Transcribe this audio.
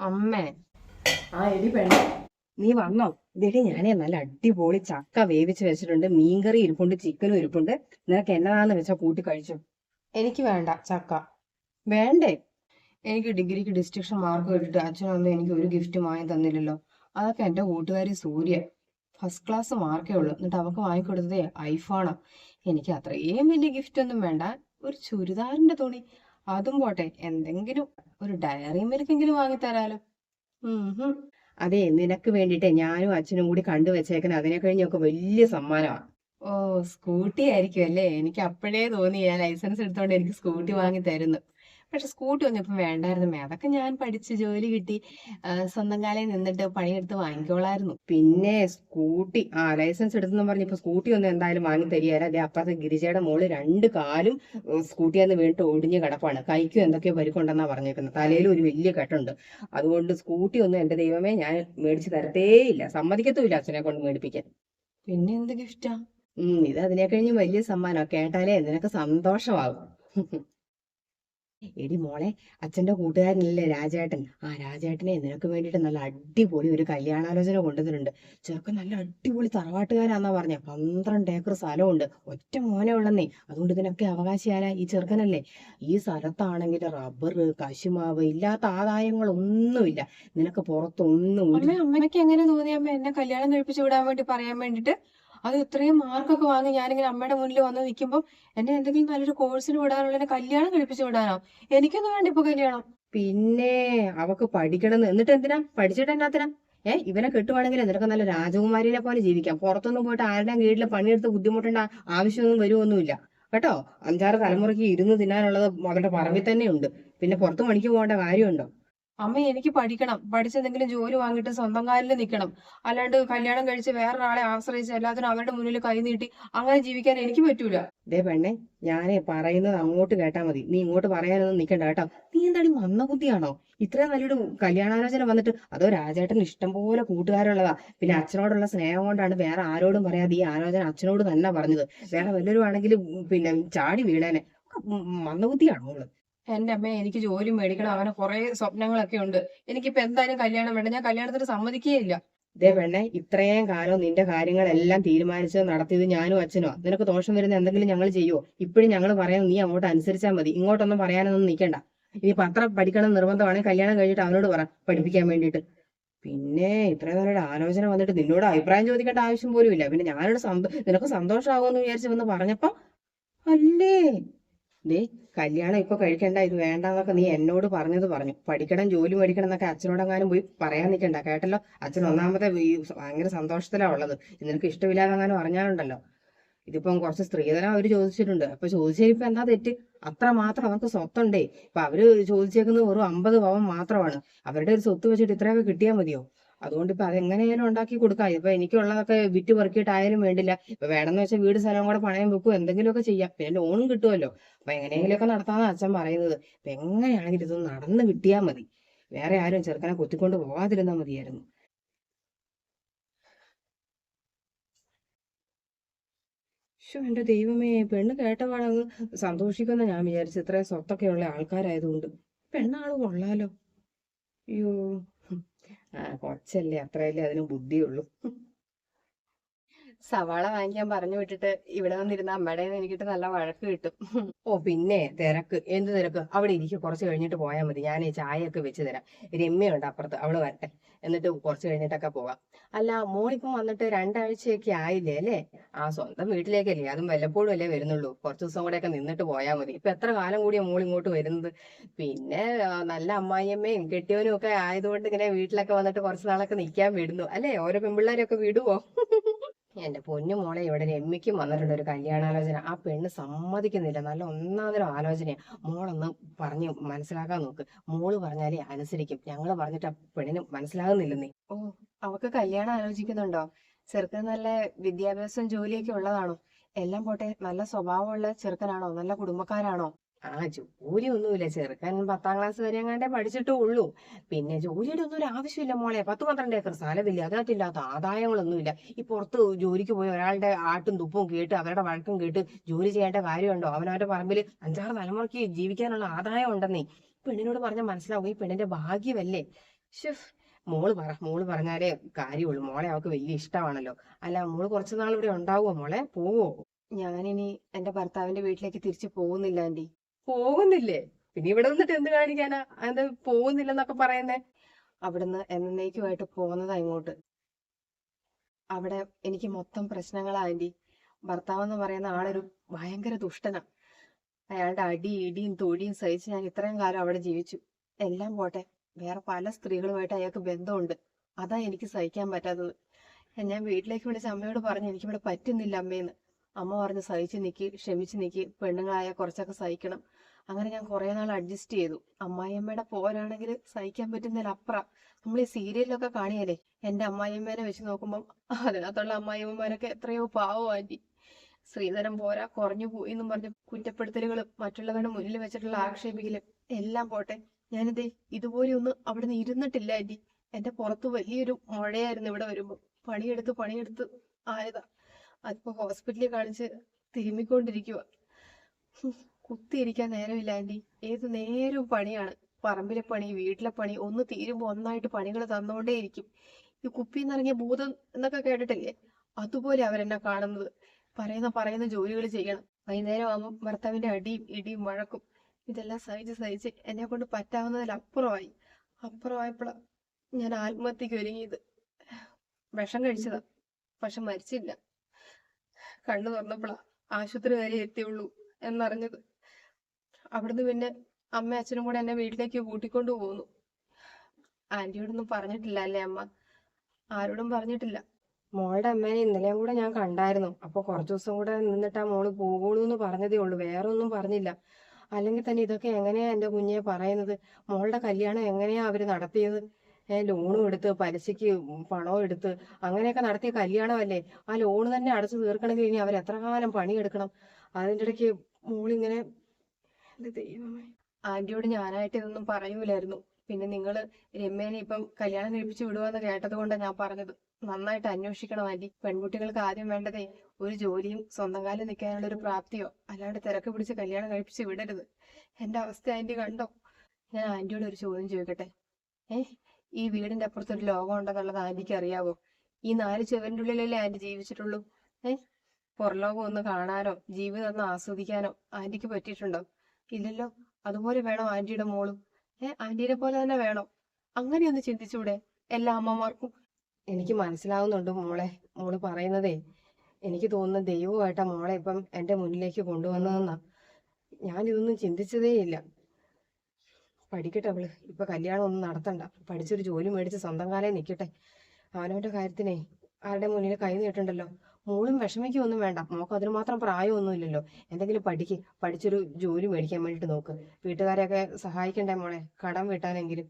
അമ്മേ. ആ എടി പെണ്ണ. നീ വന്നോ. ഇതേടി ഞാനേ നല്ല അടിപൊളി ചക്ക വേവിച്ച് വെച്ചിട്ടുണ്ട്. മീൻകറി ഇരിപ്പുണ്ട് ചിക്കനും ഇരിപ്പുണ്ട്. നിനക്ക് എന്നതാന്ന് വെച്ചാ കൂട്ടി കഴിച്ചു. എനിക്ക് വേണ്ട ചക്ക. വേണ്ടേ? എനിക്ക് ഡിഗ്രിക്ക് ഡിസ്ട്രിക്ഷൻ മാർക്ക് കിട്ടിട്ട് അച്ഛനൊന്നും എനിക്ക് ഒരു ഗിഫ്റ്റ് വാങ്ങി തന്നില്ലല്ലോ. അതൊക്കെ എന്റെ കൂട്ടുകാരി സൂര്യ. ഫസ്റ്റ് ക്ലാസ് മാർക്കേ ഉള്ളൂ. എന്നിട്ട് അവക്ക് വാങ്ങിക്കൊടുത്തതേ ഐഫോണാ. എനിക്ക് അത്രയും വലിയ ഗിഫ്റ്റ് ഒന്നും വേണ്ട. ഒരു ചുരിദാറിന്റെ തുണി. അതും പോട്ടെ എന്തെങ്കിലും ഒരു ഡയറി മിൽക്കെങ്കിലും വാങ്ങിത്തരാലോ. ഉം. അതെ നിനക്ക് വേണ്ടിയിട്ട് ഞാനും അച്ഛനും കൂടി കണ്ടു വെച്ചേക്കുന്ന അതിനെ കഴിഞ്ഞൊക്കെ വലിയ സമ്മാനമാണ്. ഓ സ്കൂട്ടി ആയിരിക്കും അല്ലേ എനിക്ക് അപ്പോഴേ തോന്നി ഞാൻ ലൈസൻസ് എടുത്തോണ്ട് എനിക്ക് സ്കൂട്ടി വാങ്ങി തരുന്നു പക്ഷെ സ്കൂട്ടി ഒന്നും ഇപ്പം വേണ്ടായിരുന്നു അതൊക്കെ ഞാൻ പഠിച്ച് ജോലി കിട്ടി. സ്വന്തം കാലയിൽ നിന്നിട്ട് പണിയെടുത്ത് വാങ്ങിക്കോളായിരുന്നു. പിന്നെ സ്കൂട്ടി ആ ലൈസൻസ് എടുത്തെന്ന് പറഞ്ഞ് ഇപ്പൊ സ്കൂട്ടി ഒന്നും എന്തായാലും വാങ്ങി തരികയല്ല. അതെ അപ്പുറത്തെ ഗിരിജയുടെ മോൾ രണ്ട് കാലും സ്കൂട്ടിയാന്ന് വീണ്ടും ഒടിഞ്ഞ് കിടപ്പാണ്. കൈക്കും എന്തൊക്കെയോ പരിക്കുണ്ടെന്നാ പറഞ്ഞേക്കുന്നത്. തലയിൽ ഒരു വലിയ കെട്ടുണ്ട്. അതുകൊണ്ട് സ്കൂട്ടി ഒന്നും എന്റെ ദൈവമേ ഞാൻ മേടിച്ച് തരത്തേയില്ല സമ്മതിക്കത്തുമില്ല അച്ഛനെ കൊണ്ട് മേടിപ്പിക്കാൻ. പിന്നെ എന്ത് ഗിഫ്റ്റാ? ഉം ഇത് അതിനെ കഴിഞ്ഞ് വലിയ സമ്മാനം കേട്ടാലേ നിനക്ക് സന്തോഷമാകും. എടി മോളെ അച്ഛന്റെ കൂട്ടുകാരനല്ലേ രാജേട്ടൻ? ആ രാജേട്ടനെ നിനക്ക് വേണ്ടിയിട്ട് നല്ല അടിപൊളി ഒരു കല്യാണാലോചന കൊണ്ടുവന്നിട്ടുണ്ട്. ചെറുക്കൻ നല്ല അടിപൊളി തറവാട്ടുകാരാന്നാ പറഞ്ഞ. പന്ത്രണ്ട് ഏക്കർ സ്ഥലമുണ്ട്. ഒറ്റ മോനെ ഉള്ളന്നേ. അതുകൊണ്ട് ഇതിനൊക്കെ അവകാശിയാല ഈ ചെറുക്കനല്ലേ? ഈ സ്ഥലത്താണെങ്കിൽ റബ്ബർ കശുമാവ് ഇല്ലാത്ത ആദായങ്ങളൊന്നുമില്ല. നിനക്ക് പുറത്തൊന്നും അമ്മയ്ക്ക് എങ്ങനെ തോന്നി? അമ്മ എന്നെ കല്യാണം കഴിപ്പിച്ചു വിടാൻ വേണ്ടി പറയാൻ വേണ്ടിട്ട് അത് ഇത്രയും മാർക്കൊക്കെ വാങ്ങി ഞാനിങ്ങനെ അമ്മയുടെ മുന്നിൽ വന്ന് നിൽക്കുമ്പോൾ എന്നെ എന്തെങ്കിലും നല്ലൊരു കോഴ്സിന് വിടാനുള്ള എന്നെ കല്യാണം കഴിപ്പിച്ചു വിടാനോ? എനിക്കൊന്നും വേണ്ട ഇപ്പൊ കല്യാണം. പിന്നെ അവക്ക് പഠിക്കണം എന്നിട്ട് എന്തിനാ? പഠിച്ചിട്ട് എന്നാത്തിനാ ഏ ഇവനെ കെട്ടുവാണെങ്കിൽ നിനക്ക് നല്ല രാജകുമാരിനെ പോലെ ജീവിക്കാം. പുറത്തൊന്നും പോയിട്ട് ആരുടെയും കീഴിൽ പണിയെടുത്ത് ബുദ്ധിമുട്ടേണ്ട ആവശ്യമൊന്നും വരുമൊന്നുമില്ല കേട്ടോ? അഞ്ചാറ് തലമുറയ്ക്ക് ഇരുന്ന് തിന്നാനുള്ളത് അവരുടെ പറമ്പിൽ തന്നെയുണ്ട്. പിന്നെ പുറത്ത് പണിക്ക് പോകേണ്ട കാര്യമുണ്ടോ? അമ്മ എനിക്ക് പഠിക്കണം. പഠിച്ചെന്തെങ്കിലും ജോലി വാങ്ങിയിട്ട് സ്വന്തം കാലിൽ നിൽക്കണം. അല്ലാണ്ട് കല്യാണം കഴിച്ച് വേറൊരാളെ ആശ്രയിച്ച് എല്ലാത്തിനും അവരുടെ മുന്നിൽ കൈ നീട്ടി അങ്ങനെ ജീവിക്കാൻ എനിക്ക് പറ്റൂല. ദേ പെണ്ണെ ഞാനേ പറയുന്നത് അങ്ങോട്ട് കേട്ടാ മതി. നീ ഇങ്ങോട്ട് പറയാനൊന്നും നിൽക്കണ്ട കേട്ടോ. നീ എന്താടി മന്ദബുദ്ധിയാണോ ഇത്രയും നല്ലൊരു കല്യാണാലോചന വന്നിട്ട് അതോ രാജേട്ടന് ഇഷ്ടം പോലെ കൂട്ടുകാരുള്ളതാ? പിന്നെ അച്ഛനോടുള്ള സ്നേഹം കൊണ്ടാണ് വേറെ ആരോടും പറയാതെ ഈ ആലോചന അച്ഛനോട് തന്നെ പറഞ്ഞത്. വേറെ വല്ലവരും ആണെങ്കിൽ പിന്നെ ചാടി വീണേനെ. മന്ദബുദ്ധിയാണോ അവൾ എന്റെ അമ്മ എനിക്ക് ജോലി മേടിക്കണം. അങ്ങനെ കുറെ സ്വപ്നങ്ങളൊക്കെ ഉണ്ട്. എനിക്കിപ്പോ എന്തായാലും കല്യാണം വേണ്ട. ഞാൻ കല്യാണത്തിന് സമ്മതിക്കുകയില്ല ഇതേ പെണ്ണെ ഇത്രയും കാലം നിന്റെ കാര്യങ്ങളെല്ലാം തീരുമാനിച്ച് നടത്തിയത് ഞാനും അച്ഛനോ. നിനക്ക് ദോഷം വരുന്ന എന്തെങ്കിലും ഞങ്ങൾ ചെയ്യുമോ ഇപ്പോഴും ഞങ്ങൾ പറയാൻ നീ അങ്ങോട്ട് അനുസരിച്ചാൽ മതി. ഇങ്ങോട്ടൊന്നും പറയാനൊന്നും നിൽക്കണ്ട. ഇനി പത്രം പഠിക്കണം നിർബന്ധമാണെങ്കിൽ കല്യാണം കഴിഞ്ഞിട്ട് അവനോട് പറ പഠിപ്പിക്കാൻ വേണ്ടിയിട്ട്. പിന്നെ ഇത്രയും നേരം ആലോചന വന്നിട്ട് നിന്നോട് അഭിപ്രായം ചോദിക്കേണ്ട ആവശ്യം പോലും ഇല്ല പിന്നെ ഞാനോട് സന്തോ നിനക്ക് സന്തോഷമാകുമെന്ന് വിചാരിച്ചു വന്ന് പറഞ്ഞപ്പോ അല്ലേ? ദേ കല്യാണം ഇപ്പൊ കഴിക്കണ്ട ഇത് വേണ്ടെന്നൊക്കെ നീ എന്നോട് പറഞ്ഞത് പറഞ്ഞു. പഠിക്കണം ജോലി മേടിക്കണം എന്നൊക്കെ അച്ഛനോടെങ്ങാനും പോയി പറയാൻ നിൽക്കണ്ട കേട്ടല്ലോ? അച്ഛൻ ഒന്നാമത്തെ ഭയങ്കര സന്തോഷത്തിലാ ഉള്ളത്. നിനക്ക് ഇഷ്ടമില്ലാതെങ്ങാനും അറിഞ്ഞാലുണ്ടല്ലോ. ഇതിപ്പം കുറച്ച് സ്ത്രീധനം അവർ ചോദിച്ചിട്ടുണ്ട്. അപ്പൊ ഇപ്പൊ എന്താ തെറ്റ്? അത്ര മാത്രം അവർക്ക് സ്വത്തുണ്ടേ. ഇപ്പൊ അവർ ചോദിച്ചേക്കുന്നത് വെറും അമ്പത് പവൻ മാത്രമാണ്. അവരുടെ ഒരു സ്വത്ത് വെച്ചിട്ട് ഇത്രയൊക്കെ കിട്ടിയാൽ മതിയോ? അതുകൊണ്ട് ഇപ്പൊ അതെങ്ങനെയാലും ഉണ്ടാക്കി കൊടുക്കാം? ഇപ്പൊ എനിക്കുള്ളതൊക്കെ വിറ്റ് പെറുക്കിയിട്ടായാലും വേണ്ടില്ല. ഇപ്പൊ വേണമെന്ന് വെച്ചാൽ വീട് സ്ഥലവും കൂടെ പണയം വെക്കും എന്തെങ്കിലുമൊക്കെ ചെയ്യാം. പിന്നെ ലോണും കിട്ടുമല്ലോ. അപ്പൊ എങ്ങനെയെങ്കിലുമൊക്കെ നടത്താന്ന് അച്ഛൻ പറയുന്നത്. ഇപ്പൊ എങ്ങനെയാണെങ്കിലും ഇതൊന്ന് നടന്ന് കിട്ടിയാൽ മതി. വേറെ ആരും ചെറുക്കനെ കൊത്തിക്കൊണ്ട് പോകാതിരുന്നാ മതിയായിരുന്നു. ശോ ദൈവമേ പെണ്ണ് കേട്ടപാടങ്ങ് സന്തോഷിക്കുന്ന ഞാൻ വിചാരിച്ചു ഇത്രയും സ്വത്തൊക്കെ ഉള്ള ആൾക്കാരായതുകൊണ്ട്. പെണ്ണാൾ കൊള്ളാലോ. അയ്യോ. കൊച്ചല്ലേ അത്രയല്ലേ അതിന് ബുദ്ധിയുള്ളൂ. സവാള വാങ്ങിക്കാൻ പറഞ്ഞു വിട്ടിട്ട് ഇവിടെ വന്നിരുന്ന അമ്മയുടെ എനിക്കിട്ട് നല്ല വഴക്ക് കിട്ടും. ഓ പിന്നെ തിരക്ക്. എന്ത് തിരക്ക്? അവിടെ ഇരിക്കും. കുറച്ച് കഴിഞ്ഞിട്ട് പോയാൽ മതി. ഞാൻ ഈ ചായയൊക്കെ വെച്ച് തരാം. രമ്യുണ്ട് അപ്പുറത്ത്. അവൾ വരട്ടെ. എന്നിട്ട് കുറച്ച് കഴിഞ്ഞിട്ടൊക്കെ പോവാം അല്ല മോളിപ്പം വന്നിട്ട് രണ്ടാഴ്ചയൊക്കെ ആയില്ലേ അല്ലേ? ആ സ്വന്തം വീട്ടിലേക്കല്ലേ. അതും വല്ലപ്പോഴും അല്ലേ വരുന്നുള്ളൂ. കുറച്ച് ദിവസം കൂടെ ഒക്കെ നിന്നിട്ട് പോയാൽ മതി. ഇപ്പൊ എത്ര കാലം കൂടിയാ മോൾ ഇങ്ങോട്ട് വരുന്നത്? പിന്നെ നല്ല അമ്മായിയമ്മയും കെട്ടിയവനും ഒക്കെ ആയതുകൊണ്ട് ഇങ്ങനെ വീട്ടിലൊക്കെ വന്നിട്ട് കുറച്ച് നാളൊക്കെ നിൽക്കാൻ വിടുന്നു. അല്ലേ? ഓരോ പെൺപിള്ളേരൊക്കെ വിടുവോ? എന്റെ പൊന്നു മോളെ ഇവിടെ രമ്മിക്കും വന്നിട്ടുണ്ട് ഒരു കല്യാണാലോചന. ആ പെണ്ണ് സമ്മതിക്കുന്നില്ല. നല്ല ഒന്നാമതൊരു ആലോചനയാ. മോളൊന്ന് പറഞ്ഞ് മനസ്സിലാക്കാൻ നോക്ക്. മോൾ പറഞ്ഞാലേ അനുസരിക്കും. ഞങ്ങൾ പറഞ്ഞിട്ട് ആ പെണ്ണിന് മനസ്സിലാകുന്നില്ലെന്നേ ഓ അവക്ക് കല്യാണം ആലോചിക്കുന്നുണ്ടോ? ചെറുക്കൻ നല്ല വിദ്യാഭ്യാസം ജോലിയൊക്കെ ഉള്ളതാണോ? എല്ലാം പോട്ടെ നല്ല സ്വഭാവമുള്ള ചെറുക്കനാണോ? നല്ല കുടുംബക്കാരാണോ? ആ ജോലി ഒന്നുമില്ല ചെറുക്കൻ പത്താം ക്ലാസ് വരെ എങ്ങാണ്ടേ പഠിച്ചിട്ടേ ഉള്ളൂ. പിന്നെ ജോലിയുടെ ഒന്നും ഒരു ആവശ്യമില്ല മോളെ. പത്ത് പന്ത്രണ്ട് ഏക്കർ സ്ഥലമില്ല. അതിനകത്തില്ലാത്ത ആദായങ്ങളൊന്നുമില്ല. ഈ പുറത്ത് ജോലിക്ക് പോയി ഒരാളുടെ ആട്ടും തുപ്പും കേട്ട് അവരുടെ വഴക്കും കേട്ട് ജോലി ചെയ്യേണ്ട കാര്യമുണ്ടോ? അവനവന്റെ പറമ്പിൽ അഞ്ചാറ് തലമുറയ്ക്ക് ജീവിക്കാനുള്ള ആദായം ഉണ്ടെന്നേ പെണ്ണിനോട് പറഞ്ഞാൽ മനസ്സിലാവും. ഈ പെണ്ണിന്റെ ഭാഗ്യമല്ലേ? ഷെഫ് മോൾ പറ. മോൾ പറഞ്ഞാലേ കാര്യമുള്ളൂ. മോളെ അവൾക്ക് വലിയ ഇഷ്ടമാണല്ലോ. അല്ല മോൾ കുറച്ചു നാൾ ഇവിടെ ഉണ്ടാവുമോ മോളെ? പോവോ? ഞാനിനി എന്റെ ഭർത്താവിന്റെ വീട്ടിലേക്ക് തിരിച്ചു പോകുന്നില്ല ആന്റി പോകുന്നില്ലേ? പിന്നെ ഇവിടെ വന്നിട്ട് എന്ത് കാണിക്കാനാ? അത് പോകുന്നില്ലെന്നൊക്കെ പറയുന്നേ. അവിടുന്ന് എന്നേക്കുമായിട്ട് പോകുന്നതാ ഇങ്ങോട്ട് അവിടെ എനിക്ക് മൊത്തം പ്രശ്നങ്ങളാ ആന്റി ഭർത്താവ് എന്ന് പറയുന്ന ആളൊരു ഭയങ്കര ദുഷ്ടനാ. അയാളുടെ അടി ഇടിയും തൊഴിയും സഹിച്ച് ഞാൻ ഇത്രയും കാലം അവിടെ ജീവിച്ചു. എല്ലാം പോട്ടെ. വേറെ പല സ്ത്രീകളുമായിട്ട് അയാൾക്ക് ബന്ധമുണ്ട്. അതാ എനിക്ക് സഹിക്കാൻ പറ്റാത്തത്. ഞാൻ വീട്ടിലേക്ക് വിളിച്ച് അമ്മയോട് പറഞ്ഞു എനിക്കിവിടെ പറ്റുന്നില്ല അമ്മേന്ന്. അമ്മ പറഞ്ഞ് സഹിച്ചു നിൽക്കി ക്ഷമിച്ച് നിൽക്കി പെണ്ണുങ്ങളായ കുറച്ചൊക്കെ സഹിക്കണം. അങ്ങനെ ഞാൻ കുറെ നാൾ അഡ്ജസ്റ്റ് ചെയ്തു. അമ്മായിയമ്മയുടെ പോരാണെങ്കിൽ സഹിക്കാൻ പറ്റുന്നതിലപ്പുറം. നമ്മൾ ഈ സീരിയലിലൊക്കെ കാണിയല്ലേ? എന്റെ അമ്മായിയമ്മേനെ വെച്ച് നോക്കുമ്പോൾ അതിനകത്തുള്ള അമ്മായിയമ്മമാരൊക്കെ എത്രയോ പാവോ ആന്റി ശ്രീധരൻ പോരാ കുറഞ്ഞു പോയി എന്നും പറഞ്ഞ് കുറ്റപ്പെടുത്തലുകളും മറ്റുള്ളവരുടെ മുന്നിൽ വെച്ചിട്ടുള്ള ആക്ഷേപിക്കലും എല്ലാം പോട്ടെ. ഞാനിതേ ഇതുപോലെ ഒന്നും അവിടെ നിന്ന് ഇരുന്നിട്ടില്ല എന്റെ പുറത്ത് വലിയൊരു മഴയായിരുന്നു ഇവിടെ വരുമ്പോൾ പണിയെടുത്ത് പണിയെടുത്ത് ആയതാ. അതിപ്പോ ഹോസ്പിറ്റലിൽ കാണിച്ച് തിരുമ്മിക്കൊണ്ടിരിക്കുക കുത്തിയിരിക്കാൻ നേരമില്ല ആന്റി. ഏത് നേരവും പണിയാണ്. പറമ്പിലെ പണി വീട്ടിലെ പണി ഒന്ന് തീരുമ്പോ ഒന്നായിട്ട് പണികൾ തന്നുകൊണ്ടേയിരിക്കും ഈ കുപ്പിയിൽ നിന്നിറങ്ങിയ ഭൂതം എന്നൊക്കെ കേട്ടിട്ടില്ലേ? അതുപോലെ അവരെന്നെ കാണുന്നത്. പറയുന്ന പറയുന്ന ജോലികൾ ചെയ്യണം. വൈകുന്നേരം ആകുമ്പോൾ ഭർത്താവിന്റെ അടിയും ഇടിയും വഴക്കും. ഇതെല്ലാം സഹിച്ച് സഹിച്ച് എന്നെ കൊണ്ട് പറ്റാവുന്നതിലപ്പുറമായി. അപ്പുറമായപ്പോഴാണ് ഞാൻ ആത്മഹത്യക്ക് ഒരുങ്ങിയത്. വിഷം കഴിച്ചതാ. പക്ഷെ മരിച്ചില്ല. കണ്ണു തുറന്നപ്പോളാ ആശുപത്രി വരെ എത്തിയുള്ളൂ എന്നറിഞ്ഞത്. അവിടുന്ന് പിന്നെ അമ്മ അച്ഛനും കൂടെ എന്നെ വീട്ടിലേക്ക് കൂട്ടിക്കൊണ്ടു പോന്നു. ആന്റിയോടൊന്നും പറഞ്ഞിട്ടില്ല അല്ലേ അമ്മ? ആരോടും പറഞ്ഞിട്ടില്ല. മോളുടെ അമ്മേനെ ഇന്നലെയും കൂടെ ഞാൻ കണ്ടായിരുന്നു. അപ്പൊ കുറച്ചു ദിവസം കൂടെ നിന്നിട്ട് മോൾ പോകുള്ളൂ എന്ന് പറഞ്ഞതേ ഉള്ളൂ. വേറെ ഒന്നും പറഞ്ഞില്ല. അല്ലെങ്കിൽ തന്നെ ഇതൊക്കെ എങ്ങനെയാ എന്റെ കുഞ്ഞെ പറയുന്നത്? മോളുടെ കല്യാണം എങ്ങനെയാ അവർ നടത്തിയത്? ലോണും എടുത്ത് പലിശയ്ക്ക് പണവും എടുത്ത് അങ്ങനെയൊക്കെ നടത്തിയ കല്യാണമല്ലേ? ആ ലോണ് തന്നെ അടച്ചു തീർക്കണമെങ്കിൽ ഇനി അവർ എത്ര കാലം പണിയെടുക്കണം? അതിന്റെ ഇടയ്ക്ക് മോളിങ്ങനെ ദൈവമേ. ആന്റിയോട് ഞാനായിട്ട് ഇതൊന്നും പറയൂലായിരുന്നു. പിന്നെ നിങ്ങൾ രമ്യേനെ ഇപ്പം കല്യാണം കഴിപ്പിച്ച് വിടുവാന്ന് കേട്ടത് കൊണ്ടാണ് ഞാൻ പറഞ്ഞത്. നന്നായിട്ട് അന്വേഷിക്കണം ആന്റി പെൺകുട്ടികൾക്ക് ആദ്യം വേണ്ടതേ ഒരു ജോലിയും സ്വന്തം കാലിൽ നിൽക്കാനുള്ള ഒരു പ്രാപ്തിയോ? അല്ലാണ്ട് തിരക്ക് പിടിച്ച് കല്യാണം കഴിപ്പിച്ച് വിടരുത്. എന്റെ അവസ്ഥ ആന്റി കണ്ടോ? ഞാൻ ആന്റിയോട് ഒരു ചോദ്യം ചോദിക്കട്ടെ? ഏ ഈ വീടിന്റെ അപ്പുറത്ത് ഒരു ലോകം ഉണ്ടെന്നുള്ളത് ആന്റിക്ക് അറിയാവോ ഈ നാല് ചുവരിന്റെ ഉള്ളിലല്ലേ ആന്റി ജീവിച്ചിട്ടുള്ളൂ? ഏ? പുറലോകം ഒന്ന് കാണാനോ ജീവിതം ഒന്ന് ആസ്വദിക്കാനോ ആന്റിക്ക് പറ്റിയിട്ടുണ്ടോ? ഇല്ലല്ലോ. അതുപോലെ വേണം ആന്റിയുടെ മോളും. ഏ ആന്റിയെ പോലെ തന്നെ വേണോ. അങ്ങനെയൊന്ന് ചിന്തിച്ചൂടെ എല്ലാ അമ്മമാർക്കും? എനിക്ക് മനസ്സിലാവുന്നുണ്ട് മോളെ. മോൾ പറയുന്നതേ എനിക്ക് തോന്നുന്ന ദൈവമായിട്ടാ മോളെ ഇപ്പം എന്റെ മുന്നിലേക്ക് കൊണ്ടുവന്നതെന്നാ. ഞാൻ ഇതൊന്നും ചിന്തിച്ചതേ ഇല്ല പഠിക്കട്ടെ അവൾ. ഇപ്പൊ കല്യാണം ഒന്നും നടത്തണ്ട. പഠിച്ചൊരു ജോലി മേടിച്ച് സ്വന്തം കാലേ നിൽക്കട്ടെ അവനവന്റെ കാര്യത്തിനെ ആരുടെ മുന്നിൽ കൈ നീട്ടണ്ടല്ലോ? മോളും വിഷമിക്കൊന്നും വേണ്ട. മോക്ക് അതിന് മാത്രം പ്രായമൊന്നും ഇല്ലല്ലോ. എന്തെങ്കിലും പഠിക്ക്. പഠിച്ചൊരു ജോലി മേടിക്കാൻ വേണ്ടിട്ട് നോക്ക്. വീട്ടുകാരെയൊക്കെ സഹായിക്കണ്ടേ മോളെ? കടം വീട്ടാനെങ്കിലും.